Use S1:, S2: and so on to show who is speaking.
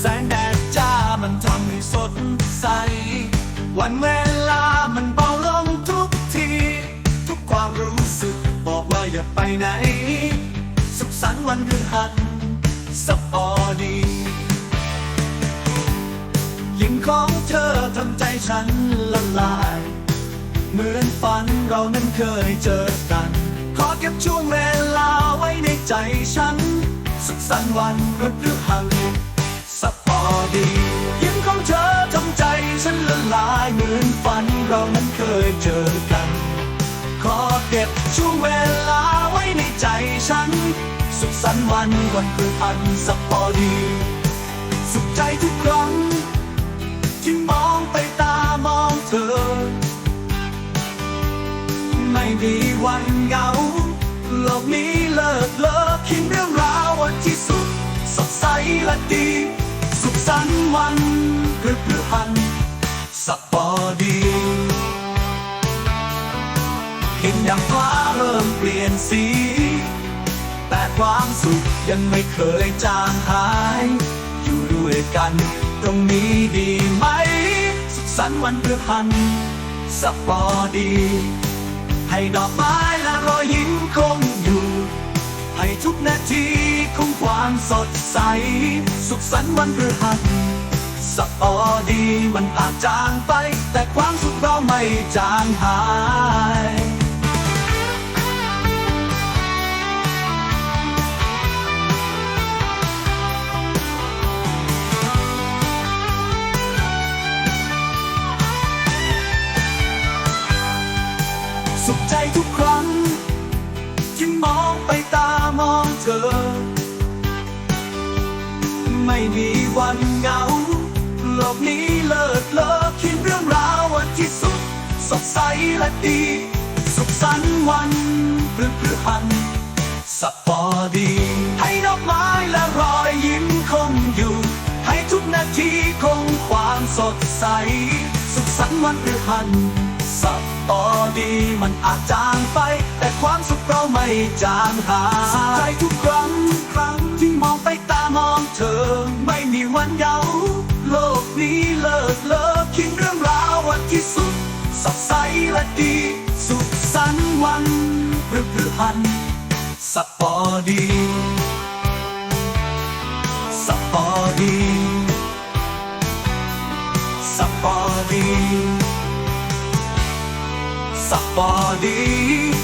S1: แสงแดดจ้ามันทำให้สดใส วันเวลามันเบาลงทุกที ทุกความรู้สึกบอกว่าอย่าไปไหน สุขสันต์วันพฤหัสสปอดียิ้มของเธอทำใจฉันละลาย เหมือนฝันเรานั้นเคยเจอกัน ขอเก็บช่วงเวลาไว้ในใจฉัน สุขสันต์วันพฤหัส นฝันเรานั้นเคยเจอกัน ขอเก็บช่วงเวลาไว้ในใจฉัน สุขสันต์วันวันพฤหัสสปอดี สุขใจทุกครั้ง ที่มองไปตามองเธอ ไม่มีวันเหงาโลกนี้เลิกเลิกคิดเรื่องราววันที่สุดสดใสและดี เห็นอย่างฟ้าเริ่มเปลี่ยนสี แต่ความสุขยังไม่เคยจางหาย อยู่ด้วยกัน ตรงนี้ดีไหม สุขสันต์วันพฤหัสสปอร์ดี ให้ดอกไม้และรอยยิ้มคงอยู่ ให้ทุกนาทีของความสดใส สุขสันต์วันพฤหัสสปอร์ดีมันอาจจางไป แต่ความสุขเราไม่จางหาย สุขใจทุกครั้ง ที่มองไปตามองเธอ ไม่มีวันเหงาโลกนี้เลิศเลอคิดเรื่องราววันที่สุดสดใสและดี สุขสันต์วันพฤหัสสปอร์ดี ให้ดอกไม้และรอยยิ้มคงอยู่ ให้ทุกนาทีคงความสดใส สุขสันต์วันพฤหัส สัปอร์ดีมันอาจจางไป แต่ความสุขเราไม่จางหายสุขใจทุกครั้งครั้งที่มองไปตามองเธอ ไม่มีวันเหงาโลกนี้เลิกเลิกคิดเรื่องราววันที่สุดสดใสและดี สุขสันต์วันพฤหัสสัปอร์ดีสัปอร์ดีสัปอร์ดี สปอร์ดี